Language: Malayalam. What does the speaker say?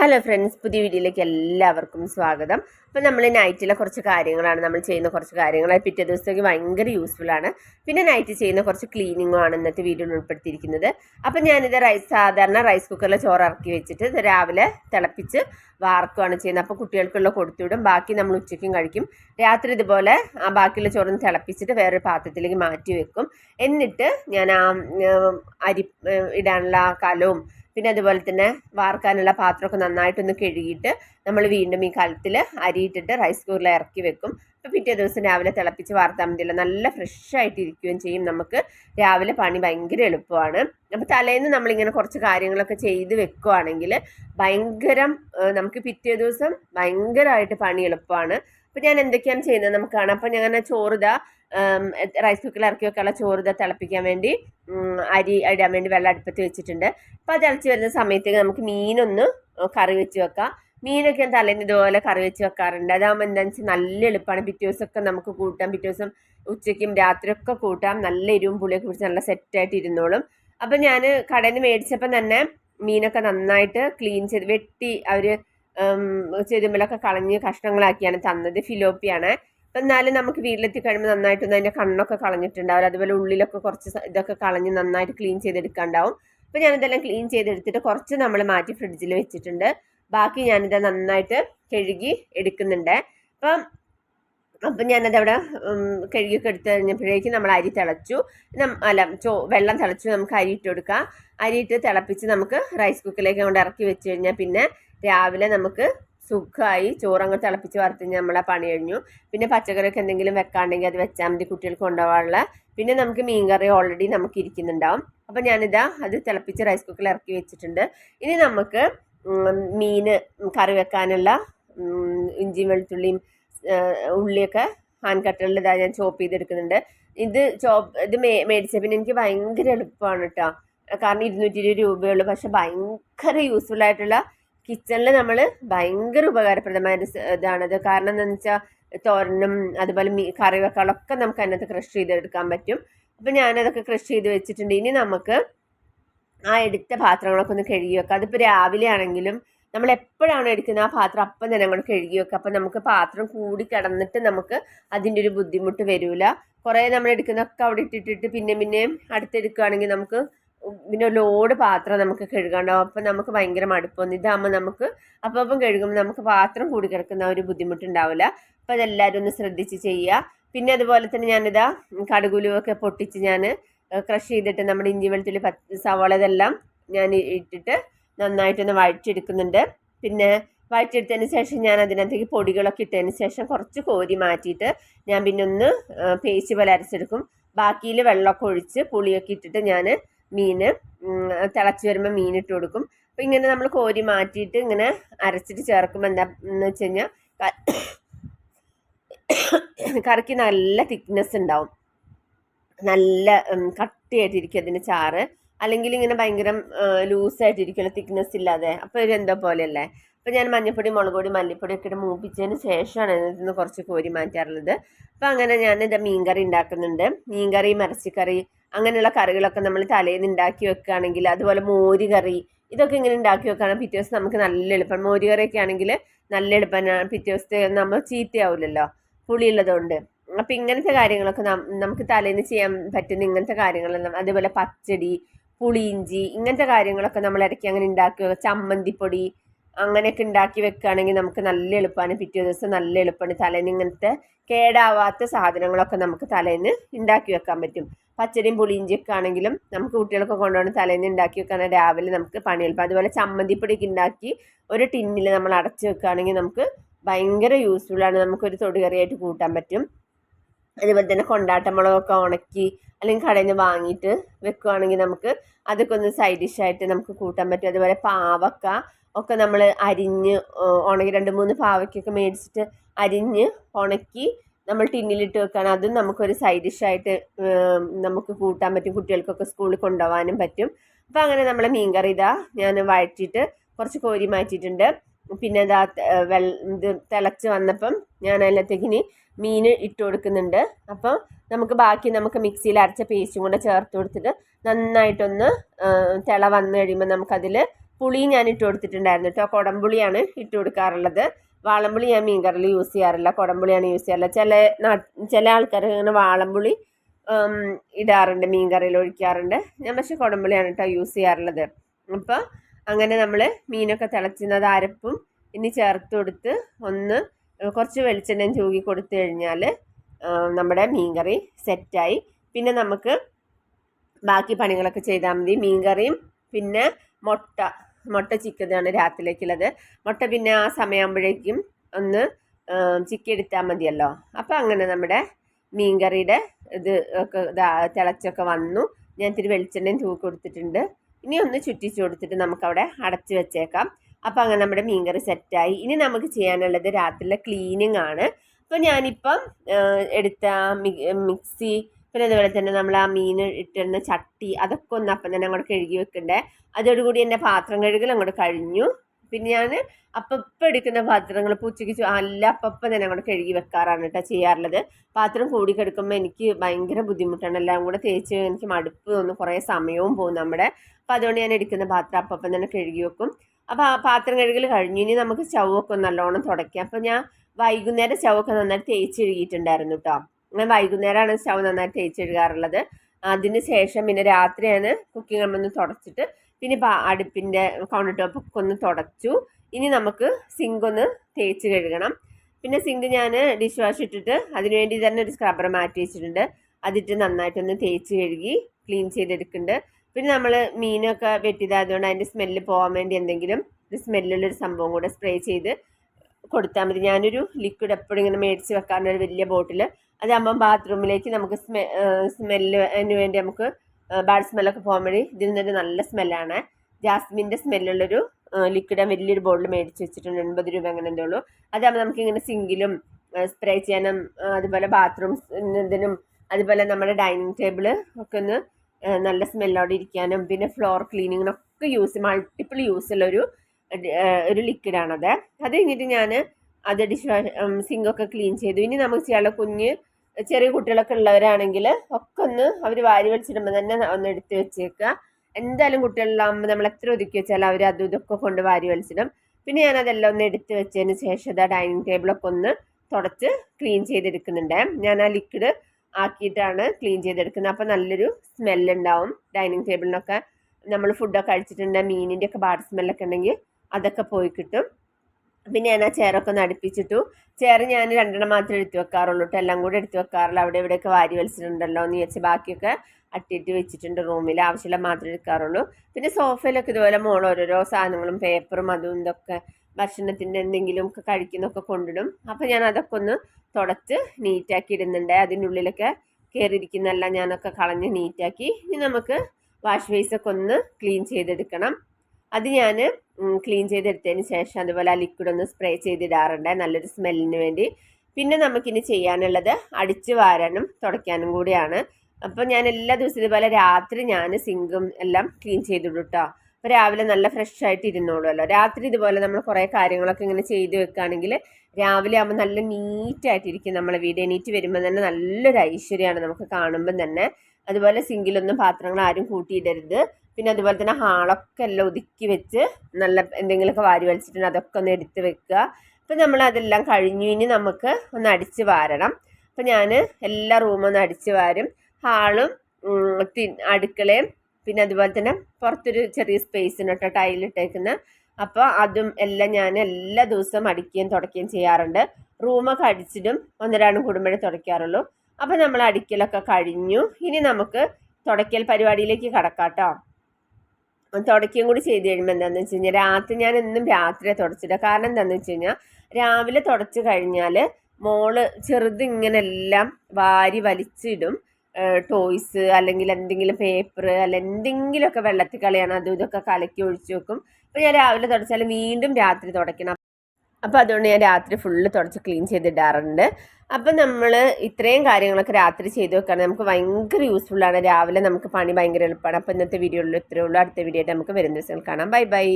ഹലോ ഫ്രണ്ട്സ് പുതിയ വീഡിയോയിലേക്ക് എല്ലാവർക്കും സ്വാഗതം. അപ്പോൾ നമ്മൾ നൈറ്റിലെ കുറച്ച് കാര്യങ്ങളാണ് നമ്മൾ ചെയ്യുന്ന കുറച്ച് കാര്യങ്ങൾ പിറ്റേ ദിവസത്തേക്ക് ഭയങ്കര ആണ്. പിന്നെ നൈറ്റ് ചെയ്യുന്ന കുറച്ച് ക്ലീനിങ്ങും ആണ് ഇന്നത്തെ വീഡിയോയിൽ ഉൾപ്പെടുത്തിയിരിക്കുന്നത്. അപ്പോൾ ഞാനിത് റൈസ് സാധാരണ റൈസ് കുക്കറിൽ ചോറ് ഇറക്കി വെച്ചിട്ട് രാവിലെ തിളപ്പിച്ച് വാർക്കുകയാണ് ചെയ്യുന്നത്. അപ്പോൾ കുട്ടികൾക്കുള്ള കൊടുത്തുവിടും ബാക്കി നമ്മൾ ഉച്ചയ്ക്കും കഴിക്കും. രാത്രി ഇതുപോലെ ആ ബാക്കിയുള്ള ചോറൊന്ന് തിളപ്പിച്ചിട്ട് വേറൊരു പാത്രത്തിലേക്ക് മാറ്റി വെക്കും. എന്നിട്ട് ഞാൻ ആ അരി ഇടാനുള്ള കലവും പിന്നെ അതുപോലെ തന്നെ വാർക്കാനുള്ള പാത്രമൊക്കെ നന്നായിട്ടൊന്ന് കഴുകിയിട്ട് നമ്മൾ വീണ്ടും ഈ കലത്തിൽ അരിയിട്ടിട്ട് റൈസ് കുക്കറിൽ ഇറക്കി വെക്കും. അപ്പോൾ പിറ്റേ ദിവസം രാവിലെ തിളപ്പിച്ച് വാർത്താൽ മതിയല്ലോ നല്ല ഫ്രഷ് ആയിട്ട് ഇരിക്കുകയും ചെയ്യും നമുക്ക്. രാവിലെ പണി ഭയങ്കര എളുപ്പമാണ്. അപ്പോൾ തലേന്ന് നമ്മളിങ്ങനെ കുറച്ച് കാര്യങ്ങളൊക്കെ ചെയ്ത് വെക്കുവാണെങ്കിൽ ഭയങ്കരം നമുക്ക് പിറ്റേ ദിവസം ഭയങ്കരമായിട്ട് പണി എളുപ്പമാണ്. അപ്പോൾ ഞാൻ എന്തൊക്കെയാണ് ചെയ്യുന്നത് നമുക്ക് കാണാം. അപ്പോൾ ഞാൻ ചോറുത റൈസ് കുക്കറിൽ ഇറക്കി വെക്കാനുള്ള ചോറുത തിളപ്പിക്കാൻ വേണ്ടി അരി ഇടാൻ വേണ്ടി വെള്ളം അടുപ്പത്ത് വെച്ചിട്ടുണ്ട്. അപ്പോൾ അത് തിളച്ച് വരുന്ന സമയത്തേക്ക് നമുക്ക് മീനൊന്ന് കറി വെച്ച് വെക്കാം. മീനൊക്കെ ഞാൻ തലേന്ന് ഇതുപോലെ കറി വെച്ച് വെക്കാറുണ്ട്. അതാകുമ്പോൾ എന്താണെന്ന് വെച്ചാൽ നല്ല എളുപ്പമാണ് പിറ്റേ ദിവസമൊക്കെ നമുക്ക് കൂട്ടാം. പിറ്റേ ദിവസം ഉച്ചയ്ക്കും രാത്രിയൊക്കെ കൂട്ടാം. നല്ല എരിവും പുളിയൊക്കെ പിടിച്ച് നല്ല സെറ്റായിട്ട് ഇരുന്നോളും. അപ്പം ഞാൻ കടയിൽ മേടിച്ചപ്പം തന്നെ മീനൊക്കെ നന്നായിട്ട് ക്ലീൻ ചെയ്ത് വെട്ടി അവർ ചെതുമ്പലൊക്കെ കളഞ്ഞ് കഷ്ണങ്ങളാക്കിയാണ് തന്നത്. ഫിലോപ്പിയാണ്. അപ്പം എന്നാലും നമുക്ക് വീട്ടിലെത്തി കഴിയുമ്പോൾ നന്നായിട്ടൊന്ന് അതിന്റെ കണ്ണൊക്കെ കളഞ്ഞിട്ടുണ്ടാവില്ല. അതുപോലെ ഉള്ളിലൊക്കെ കുറച്ച് ഇതൊക്കെ കളഞ്ഞ് നന്നായിട്ട് ക്ലീൻ ചെയ്തെടുക്കാണ്ടാവും. അപ്പം ഞാനിതെല്ലാം ക്ലീൻ ചെയ്തെടുത്തിട്ട് കുറച്ച് നമ്മൾ മാറ്റി ഫ്രിഡ്ജിൽ വെച്ചിട്ടുണ്ട്. ബാക്കി ഞാനിത് നന്നായിട്ട് കഴുകി എടുക്കുന്നുണ്ട്. അപ്പം അപ്പം ഞാനതവിടെ അവിടെ കഴുകിയൊക്കെ എടുത്ത് കഴിഞ്ഞപ്പോഴേക്കും നമ്മൾ അരി തിളച്ചു. അല്ല ചോ വെള്ളം തിളച്ചു. നമുക്ക് അരി ഇട്ട് കൊടുക്കാം. അരി ഇട്ട് തിളപ്പിച്ച് നമുക്ക് റൈസ് കുക്കറിലേക്ക് കൊണ്ട് ഇറക്കി വെച്ച് കഴിഞ്ഞാൽ പിന്നെ രാവിലെ നമുക്ക് സുഖമായി ചോറങ്ങ് തിളപ്പിച്ച് വറുത്ത് നമ്മളെ പണി കഴിഞ്ഞു. പിന്നെ പച്ചക്കറിയൊക്കെ എന്തെങ്കിലും വെക്കാണ്ടെങ്കിൽ അത് വെച്ചാൽ മതി കുട്ടികൾക്ക് കൊണ്ടുപോകാനുള്ള. പിന്നെ നമുക്ക് മീൻകറി ഓൾറെഡി നമുക്ക് ഇരിക്കുന്നുണ്ടാവും. അപ്പം ഞാനിതാ അത് തിളപ്പിച്ച് റൈസ് കുക്കറിൽ ഇറക്കി വെച്ചിട്ടുണ്ട്. ഇനി നമുക്ക് മീൻ കറി വെക്കാനുള്ള ഇഞ്ചിയും വെളുത്തുള്ളിയും ഉള്ളിയൊക്കെ ഹാൻഡ് കട്ടറിൽ ഇതാ ഞാൻ ചോപ്പ് ചെയ്തെടുക്കുന്നുണ്ട്. ഇത് ചോപ്പ് ഇത് മേ മേടിച്ച പിന്നെ എനിക്ക് ഭയങ്കര എളുപ്പമാണ് കേട്ടോ കാരണം ഇരുന്നൂറ്റി ഇരുപത് രൂപയുള്ളൂ. പക്ഷെ ഭയങ്കര യൂസ്ഫുൾ ആയിട്ടുള്ള കിച്ചണിൽ നമ്മൾ ഭയങ്കര ഉപകാരപ്രദമായ ഒരു ഇതാണത് കാരണം എന്താണെന്ന് വെച്ചാൽ തോരനും അതുപോലെ മീ കറി വെക്കാളൊക്കെ നമുക്ക് അതിനകത്ത് ക്രഷ് ചെയ്തെടുക്കാൻ പറ്റും. അപ്പം ഞാനതൊക്കെ ക്രഷ് ചെയ്ത് വെച്ചിട്ടുണ്ട്. ഇനി നമുക്ക് ആ എടുത്ത പാത്രങ്ങളൊക്കെ ഒന്ന് കഴുകി വെക്കാം. അതിപ്പോൾ രാവിലെ ആണെങ്കിലും നമ്മൾ എപ്പോഴാണ് എടുക്കുന്നത് ആ പാത്രം അപ്പം തന്നെ അങ്ങോട്ട് കഴുകി വെക്കുക. അപ്പം നമുക്ക് പാത്രം കൂടി കിടന്നിട്ട് നമുക്ക് അതിന്റെ ഒരു ബുദ്ധിമുട്ട് വരില്ല കുറേ നമ്മൾ എടുക്കുന്നതൊക്കെ അവിടെ ഇട്ടിട്ടിട്ട് പിന്നെ പിന്നെയും അടുത്തെടുക്കുകയാണെങ്കിൽ നമുക്ക് പിന്നെ ലോഡ് പാത്രം നമുക്ക് കഴുകാണ്ടാവും അപ്പം നമുക്ക് ഭയങ്കര മടുപ്പൊന്നും ഇതാകുമ്പോൾ നമുക്ക് അപ്പം അപ്പം കഴുകുമ്പോൾ നമുക്ക് പാത്രം കൂടി കിടക്കുന്ന ഒരു ബുദ്ധിമുട്ടുണ്ടാവില്ല. അപ്പം അതെല്ലാവരും ഒന്ന് ശ്രദ്ധിച്ച് ചെയ്യുക. പിന്നെ അതുപോലെ തന്നെ ഞാനിതാ കടുകുലുവൊക്കെ പൊട്ടിച്ച് ഞാൻ ക്രഷ് ചെയ്തിട്ട് നമ്മുടെ ഇഞ്ചി വെളുത്തുള്ളി പച്ച സവാള ഇതെല്ലാം ഞാൻ ഇട്ടിട്ട് നന്നായിട്ടൊന്ന് വഴറ്റിയെടുക്കുന്നുണ്ട്. പിന്നെ വഴറ്റിയെടുത്തതിന് ശേഷം ഞാൻ അതിനകത്തേക്ക് പൊടികളൊക്കെ ഇട്ടതിന് ശേഷം കുറച്ച് കോരി മാറ്റിയിട്ട് ഞാൻ പിന്നെ ഒന്ന് പേസ്റ്റ് പോലെ അരച്ചെടുക്കും. ബാക്കിയിൽ വെള്ളമൊക്കെ ഒഴിച്ച് പുളിയൊക്കെ ഇട്ടിട്ട് ഞാൻ മീൻ തിളച്ച് വരുമ്പോൾ മീൻ ഇട്ട് കൊടുക്കും. അപ്പോൾ ഇങ്ങനെ നമ്മൾ കോരി മാറ്റിയിട്ട് ഇങ്ങനെ അരച്ചിട്ട് ചേർക്കുമ്പോൾ എന്താ എന്ന് വെച്ച് കഴിഞ്ഞാൽ കറിക്ക് നല്ല തിക്നെസ് ഉണ്ടാവും നല്ല കട്ടിയായിട്ടിരിക്കും അതിന്റെ ചാറ്. അല്ലെങ്കിൽ ഇങ്ങനെ ഭയങ്കര ലൂസായിട്ടിരിക്കുമല്ലോ തിക്നെസ് ഇല്ലാതെ. അപ്പോൾ ഒരു എന്തോ പോലെയല്ലേ. അപ്പോൾ ഞാൻ മഞ്ഞൾപ്പൊടി മുളക് പൊടി മല്ലിപ്പൊടി ഒക്കെ ഇട്ട് മൂപ്പിച്ചതിന് ശേഷമാണ് ഇതിൽ നിന്ന് കുറച്ച് കോരി മാറ്റാറുള്ളത്. അപ്പോൾ അങ്ങനെ ഞാൻ എന്റെ മീൻകറി ഉണ്ടാക്കുന്നുണ്ട് മീൻകറി ഇറച്ചിക്കറി അങ്ങനെയുള്ള കറികളൊക്കെ നമ്മൾ തലേന്ന് ഉണ്ടാക്കി വെക്കുകയാണെങ്കിൽ അതുപോലെ മോര് കറി ഇതൊക്കെ ഇങ്ങനെ ഉണ്ടാക്കി വെക്കുകയാണെങ്കിൽ പിറ്റേ ദിവസം നമുക്ക് നല്ല എളുപ്പം. മോര് കറിയൊക്കെ ആണെങ്കിൽ നല്ല എളുപ്പമാണ് പിറ്റേ ദിവസത്തെ നമ്മൾ ചീത്തയാവില്ലല്ലോ പുളിയുള്ളതുകൊണ്ട്. അപ്പം ഇങ്ങനത്തെ കാര്യങ്ങളൊക്കെ നമുക്ക് തലേന്ന് ചെയ്യാൻ പറ്റുന്ന ഇങ്ങനത്തെ കാര്യങ്ങളെല്ലാം അതുപോലെ പച്ചടി പുളിയിഞ്ചി ഇങ്ങനത്തെ കാര്യങ്ങളൊക്കെ നമ്മൾ ഇടയ്ക്ക് അങ്ങനെ ഉണ്ടാക്കി ചമ്മന്തിപ്പൊടി അങ്ങനെയൊക്കെ ഉണ്ടാക്കി വെക്കുകയാണെങ്കിൽ നമുക്ക് നല്ല എളുപ്പമാണ്. പിറ്റേ ദിവസം നല്ല എളുപ്പമാണ്. തലേന്ന് ഇങ്ങനത്തെ കേടാവാത്ത സാധനങ്ങളൊക്കെ നമുക്ക് തലേന്ന് ഉണ്ടാക്കി വെക്കാൻ പറ്റും. പച്ചടിയും പുളിയിഞ്ചിയൊക്കെ ആണെങ്കിലും നമുക്ക് കുട്ടികളൊക്കെ കൊണ്ടുപോകണം തലേന്ന് ഉണ്ടാക്കി വെക്കാൻ രാവിലെ നമുക്ക് പണി എളുപ്പം അതുപോലെ ചമ്മന്തിപ്പൊടിയൊക്കെ ഉണ്ടാക്കി ഒരു ടിന്നിൽ നമ്മൾ അടച്ച് വെക്കുകയാണെങ്കിൽ നമുക്ക് ഭയങ്കര യൂസ്ഫുള്ളാണ് നമുക്കൊരു തൊടുകറിയായിട്ട് കൂട്ടാൻ പറ്റും. അതുപോലെ തന്നെ കൊണ്ടാട്ടമുളകൊക്കെ ഉണക്കി അല്ലെങ്കിൽ കടയിൽ നിന്ന് വാങ്ങിയിട്ട് വെക്കുകയാണെങ്കിൽ നമുക്ക് അതൊക്കെ ഒന്ന് സൈഡ് ഡിഷായിട്ട് നമുക്ക് കൂട്ടാൻ പറ്റും. അതുപോലെ പാവക്ക ഒക്കെ നമ്മൾ അരിഞ്ഞ് ഉണങ്ങി രണ്ട് മൂന്ന് പാവയ്ക്കൊക്കെ മേടിച്ചിട്ട് അരിഞ്ഞ് ഉണക്കി നമ്മൾ ടിന്നിലിട്ട് വെക്കാൻ. അതും നമുക്കൊരു സൈഡ് ഡിഷായിട്ട് നമുക്ക് കൂട്ടാൻ പറ്റും. കുട്ടികൾക്കൊക്കെ സ്കൂളിൽ കൊണ്ടുപോകാനും പറ്റും. അപ്പോൾ അങ്ങനെ നമ്മളെ മീൻകറി ഇതാ ഞാൻ വഴറ്റിയിട്ട് കുറച്ച് കോരി മാറ്റിയിട്ടുണ്ട്. പിന്നെ ഇതാ വെൽ ഇത് തിളച്ച് വന്നപ്പം ഞാൻ അതിനകത്തേക്ക് ഇനി മീൻ ഇട്ട് കൊടുക്കുന്നുണ്ട്. അപ്പം നമുക്ക് ബാക്കി നമുക്ക് മിക്സിയിൽ അരച്ച പേസ്റ്റും കൂടെ ചേർത്ത് കൊടുത്തിട്ട് നന്നായിട്ടൊന്ന് തിള വന്നു കഴിയുമ്പോൾ നമുക്കതിൽ പുളി ഞാൻ ഇട്ട് കൊടുത്തിട്ടുണ്ടായിരുന്നു കേട്ടോ കുടംപുളിയാണ് ഇട്ട് കൊടുക്കാറുള്ളത്. വാളംപുളി ഞാൻ മീൻകറിയിൽ യൂസ് ചെയ്യാറില്ല. കുടംപുളിയാണ് യൂസ് ചെയ്യാറില്ല. ചില ചില ആൾക്കാർ ഇങ്ങനെ വാളംപുളി ഇടാറുണ്ട് മീൻകറിയിൽ ഒഴിക്കാറുണ്ട്. ഞാൻ പക്ഷേ കുടംപുളിയാണ് കേട്ടോ യൂസ് ചെയ്യാറുള്ളത്. അപ്പോൾ അങ്ങനെ നമ്മൾ മീനൊക്കെ തിളച്ചുന്നത് അരപ്പും ഇനി ചേർത്ത് കൊടുത്ത് ഒന്ന് കുറച്ച് വെളിച്ചെണ്ണയും ചൂകി കൊടുത്തു കഴിഞ്ഞാൽ നമ്മുടെ മീൻകറി സെറ്റായി. പിന്നെ നമുക്ക് ബാക്കി പണികളൊക്കെ ചെയ്താൽ മതി. മീൻകറിയും പിന്നെ മുട്ട. മുട്ട ചിക്കതാണ് രാത്രിയിലേക്കുള്ളത്. മുട്ട പിന്നെ ആ സമയമാകുമ്പോഴേക്കും ഒന്ന് ചിക്കി എടുത്താൽ മതിയല്ലോ. അപ്പോൾ അങ്ങനെ നമ്മുടെ മീൻകറിയുടെ ഇത് ഒക്കെ തിളച്ചൊക്കെ വന്നു. ഞാൻ ഇത്തിരി വെളിച്ചെണ്ണയും തൂക്കി കൊടുത്തിട്ടുണ്ട്. ഇനി ഒന്ന് ചുറ്റിച്ച് കൊടുത്തിട്ട് നമുക്കവിടെ അടച്ചു വെച്ചേക്കാം. അപ്പോൾ അങ്ങനെ നമ്മുടെ മീൻകറി സെറ്റായി. ഇനി നമുക്ക് ചെയ്യാനുള്ളത് രാത്രിയിലെ ക്ലീനിങ് ആണ് അപ്പോൾ ഞാനിപ്പം എടുത്ത മിക്സി പിന്നെ അതുപോലെ തന്നെ നമ്മൾ ആ മീൻ ഇട്ടിരുന്ന ചട്ടി അതൊക്കെ ഒന്ന് അപ്പം തന്നെ അങ്ങോട്ട് കഴുകി വെക്കണ്ടേ. അതോടുകൂടി എന്റെ പാത്രം കഴുകൽ അങ്ങോട്ട് കഴിഞ്ഞു. പിന്നെ ഞാൻ അപ്പം എടുക്കുന്ന പാത്രങ്ങൾ പൂച്ചയ്ക്ക് അല്ല അപ്പം തന്നെ അങ്ങോട്ട് കഴുകി വെക്കാറാണ് കേട്ടോ ചെയ്യാറുള്ളത്. പാത്രം കൂടി കിടക്കുമ്പോൾ എനിക്ക് ഭയങ്കര ബുദ്ധിമുട്ടാണ്. എല്ലാം കൂടെ തേച്ച് എനിക്ക് മടുപ്പ് തോന്നും കുറേ സമയവും പോകും നമ്മുടെ. അപ്പോൾ അതുകൊണ്ട് ഞാൻ എടുക്കുന്ന പാത്രം അപ്പം തന്നെ കഴുകി വെക്കും. അപ്പോൾ ആ പാത്രം കഴുകൽ കഴിഞ്ഞു. ഇനി നമുക്ക് ചവൊക്കെ നല്ലോണം തുടയ്ക്കാം. അപ്പോൾ ഞാൻ വൈകുന്നേരം ചവൊക്കെ നന്നായിട്ട് തേച്ച് കഴുകിയിട്ടുണ്ടായിരുന്നു കേട്ടോ. ഞാൻ വൈകുന്നേരമാണ് സ്റ്റൗ നന്നായിട്ട് തേച്ചെഴുകാറുള്ളത് അതിന് ശേഷം പിന്നെ രാത്രിയാണ് കുക്കിംഗ് ഒന്ന് തുടച്ചിട്ട് പിന്നെ അടുപ്പിന്റെ കൗണ്ടർ ടോപ്പൊക്കെ ഒന്ന് തുടച്ചു. ഇനി നമുക്ക് സിങ്ക് ഒന്ന് തേച്ച് കഴുകണം. പിന്നെ സിങ്ക് ഞാൻ ഡിഷ് വാഷ് ഇട്ടിട്ട് അതിനുവേണ്ടി തന്നെ ഒരു സ്ക്രബ്ബർ മാറ്റി വെച്ചിട്ടുണ്ട്. അതിട്ട് നന്നായിട്ടൊന്ന് തേച്ച് കഴുകി ക്ലീൻ ചെയ്തെടുക്കുന്നുണ്ട്. പിന്നെ നമ്മൾ മീനൊക്കെ വെട്ടിയതായതുകൊണ്ട് അതിന്റെ സ്മെല്ല് പോകാൻ വേണ്ടി എന്തെങ്കിലും ഒരു സ്മെല്ലുള്ളൊരു സംഭവം കൂടെ സ്പ്രേ ചെയ്ത് കൊടുത്താൽ മതി. ഞാനൊരു ലിക്വിഡ് എപ്പോഴും ഇങ്ങനെ മേടിച്ച് വെക്കാറുണ്ട് ഒരു വലിയ ബോട്ടിൽ അതാകുമ്പം ബാത്റൂമിലേക്ക് നമുക്ക് സ്മെ സ്മെല്ലിന് വേണ്ടി നമുക്ക് ബാഡ് സ്മെല്ലൊക്കെ പോകാൻ വേണ്ടി ഇതിൽ നിന്നൊരു നല്ല സ്മെല്ലാണ്. ജാസ്മിന്റെ സ്മെല്ലുള്ളൊരു ലിക്വിഡ് വലിയൊരു ബോട്ടിൽ മേടിച്ച് വെച്ചിട്ടുണ്ട്. എൺപത് രൂപ അങ്ങനെ എന്തേ ഉള്ളൂ അതാകുമ്പോൾ നമുക്കിങ്ങനെ സിങ്കിലും സ്പ്രേ ചെയ്യാനും അതുപോലെ ബാത്റൂം ഇതിനും അതുപോലെ നമ്മുടെ ഡൈനിങ് ടേബിൾ ഒക്കെ ഒന്ന് നല്ല സ്മെല്ലോടെ ഇരിക്കാനും പിന്നെ ഫ്ലോർ ക്ലീനിങ്ങിനൊക്കെ യൂസ് മൾട്ടിപ്പിൾ യൂസ് ഉള്ളൊരു ഒരു ലിക്വിഡാണത്. അത് കഴിഞ്ഞിട്ട് ഞാൻ അത് ഡിഷ് സിങ്കൊക്കെ ക്ലീൻ ചെയ്തു. ഇനി നമുക്ക് ചെയ്യാനുള്ള കുഞ്ഞ് ചെറിയ കുട്ടികളൊക്കെ ഉള്ളവരാണെങ്കിൽ ഒക്കെ ഒന്ന് അവർ വാരി വലിച്ചിടുമ്പോൾ തന്നെ ഒന്ന് എടുത്ത് വെച്ചേക്കുക. എന്തായാലും കുട്ടികളിലാകുമ്പോൾ നമ്മൾ എത്ര ഒതുക്കി വെച്ചാലും അവർ അതും ഇതൊക്കെ കൊണ്ട് വാരി വലിച്ചിടും. പിന്നെ ഞാൻ അതെല്ലാം ഒന്ന് എടുത്ത് വെച്ചതിന് ശേഷം ഇതാ ഡൈനിങ് ടേബിളൊക്കെ ഒന്ന് തുടച്ച് ക്ലീൻ ചെയ്തെടുക്കുന്നുണ്ട്. ഞാൻ ആ ലിക്വിഡ് ആക്കിയിട്ടാണ് ക്ലീൻ ചെയ്തെടുക്കുന്നത്. അപ്പോൾ നല്ലൊരു സ്മെല്ലുണ്ടാവും ഡൈനിങ് ടേബിളിനൊക്കെ. നമ്മൾ ഫുഡൊക്കെ കഴിച്ചിട്ടുണ്ട് മീനിന്റെ ഒക്കെ ബാഡ് സ്മെല്ലൊക്കെ ഉണ്ടെങ്കിൽ അതൊക്കെ പോയി കിട്ടും. പിന്നെ ഞാൻ ആ ചെയറൊക്കെ ഒന്ന് അടുപ്പിച്ചിട്ടു. ചെയർ ഞാൻ രണ്ടെണ്ണം മാത്രമേ എടുത്തു വെക്കാറുള്ളൂ കേട്ടോ എല്ലാം കൂടെ എടുത്തു വെക്കാറില്ല. അവിടെ ഇവിടെയൊക്കെ വാരി വലിച്ചിട്ടുണ്ടല്ലോ എന്ന് വെച്ച് ബാക്കിയൊക്കെ അട്ടിട്ട് വെച്ചിട്ടുണ്ട് റൂമിൽ. ആവശ്യമുള്ള മാത്രമേ എടുക്കാറുള്ളൂ. പിന്നെ സോഫയിലൊക്കെ ഇതുപോലെ മോൾ ഓരോരോ സാധനങ്ങളും പേപ്പറും അതും ഇതൊക്കെ ഭക്ഷണത്തിന്റെ എന്തെങ്കിലും ഒക്കെ കഴിക്കുന്നൊക്കെ കൊണ്ടിടും. അപ്പോൾ ഞാൻ അതൊക്കെ ഒന്ന് തുടച്ച് നീറ്റാക്കി ഇടുന്നുണ്ട്. അതിന്റെ ഉള്ളിലൊക്കെ കയറിയിരിക്കുന്നതെല്ലാം ഞാനൊക്കെ കളഞ്ഞ് നീറ്റാക്കി. ഇനി നമുക്ക് വാഷ് ബേസൊക്കെ ഒന്ന് ക്ലീൻ ചെയ്തെടുക്കണം. അത് ഞാൻ ക്ലീൻ ചെയ്തെടുത്തതിന് ശേഷം അതുപോലെ ആ ലിക്വിഡ് ഒന്ന് സ്പ്രേ ചെയ്തിടാറുണ്ട്. നല്ലൊരു സ്മെല്ലിന് വേണ്ടി. പിന്നെ നമുക്കിനി ചെയ്യാനുള്ളത് അടിച്ചു വാരാനും തുടയ്ക്കാനും കൂടിയാണ്. അപ്പോൾ ഞാൻ എല്ലാ ദിവസവും ഇതുപോലെ രാത്രി ഞാൻ സിങ്കും എല്ലാം ക്ലീൻ ചെയ്തിടും കേട്ടോ അപ്പോൾ രാവിലെ നല്ല ഫ്രഷ് ആയിട്ട് ഇരുന്നോളുമല്ലോ രാത്രി ഇതുപോലെ നമ്മൾ കുറേ കാര്യങ്ങളൊക്കെ ഇങ്ങനെ ചെയ്ത് വെക്കുകയാണെങ്കിൽ രാവിലെ ആകുമ്പോൾ നല്ല നീറ്റായിട്ടിരിക്കും നമ്മളെ വീട്. എണീറ്റ് വരുമ്പോൾ തന്നെ നല്ലൊരു ഐശ്വര്യമാണ് നമുക്ക് കാണുമ്പം തന്നെ. അതുപോലെ സിങ്കിലൊന്നും പാത്രങ്ങൾ ആരും കൂട്ടിയിടരുത്. പിന്നെ അതുപോലെ തന്നെ ഹാളൊക്കെ എല്ലാം ഒതുക്കി വെച്ച് നല്ല എന്തെങ്കിലുമൊക്കെ വാരി വലിച്ചിട്ടുണ്ട് അതൊക്കെ ഒന്ന് എടുത്ത് വെക്കുക. അപ്പം നമ്മൾ അതെല്ലാം കഴിഞ്ഞു. ഇനി നമുക്ക് ഒന്ന് അടിച്ച് വാരണം. അപ്പം ഞാൻ എല്ലാ റൂമും ഒന്ന് അടിച്ച് വാരും. ഹാളും അടുക്കളയും പിന്നെ അതുപോലെ തന്നെ പുറത്തൊരു ചെറിയ സ്പേസിനോട്ടോ ടൈലിട്ടേക്കുന്ന അപ്പോൾ അതും എല്ലാം ഞാൻ എല്ലാ ദിവസവും അടിക്കുകയും തുടയ്ക്കുകയും ചെയ്യാറുണ്ട്. റൂമൊക്കെ അടിച്ചിടും. ഒന്നരാണ്ടും കൂടുമ്പോഴേ തുടയ്ക്കാറുള്ളൂ. അപ്പോൾ നമ്മൾ അടിക്കലൊക്കെ കഴിഞ്ഞു. ഇനി നമുക്ക് തുടയ്ക്കൽ പരിപാടിയിലേക്ക് കടക്കാം കേട്ടോ. തുടയ്ക്കുകയും കൂടി ചെയ്ത് കഴിയുമ്പോൾ എന്താണെന്ന് വെച്ച് കഴിഞ്ഞാൽ രാത്രി ഞാൻ എന്നും രാത്രിയെ തുടച്ചിടുക. കാരണം എന്താണെന്ന് വെച്ച് കഴിഞ്ഞാൽ രാവിലെ തുടച്ച് കഴിഞ്ഞാൽ മോൾ ചെറുത് ഇങ്ങനെ എല്ലാം വാരി വലിച്ചിടും. ടോയ്സ് അല്ലെങ്കിൽ എന്തെങ്കിലും പേപ്പർ അല്ല എന്തെങ്കിലുമൊക്കെ വെള്ളത്തിൽ കളിയാണ് അതും ഇതൊക്കെ കലക്കി ഒഴിച്ചു വെക്കും. അപ്പോൾ ഞാൻ രാവിലെ തുടച്ചാൽ വീണ്ടും രാത്രി തുടയ്ക്കണം. അപ്പോൾ അതുകൊണ്ട് ഞാൻ രാത്രി ഫുള്ള് തുടച്ച് ക്ലീൻ ചെയ്തിടാറുണ്ട് അപ്പം നമ്മൾ ഇത്രയും കാര്യങ്ങളൊക്കെ രാത്രി ചെയ്ത് വെക്കുകയാണെങ്കിൽ നമുക്ക് ഭയങ്കര യൂസ്ഫുള്ളാണ് രാവിലെ നമുക്ക് പണി ഭയങ്കര എളുപ്പമാണ് അപ്പോൾ ഇന്നത്തെ വീഡിയോയിൽ ഇത്രയേ ഉള്ളൂ. അടുത്ത വീഡിയോ ആയിട്ട് നമുക്ക് വരുന്ന ദിവസങ്ങൾ കാണാം. Bye bye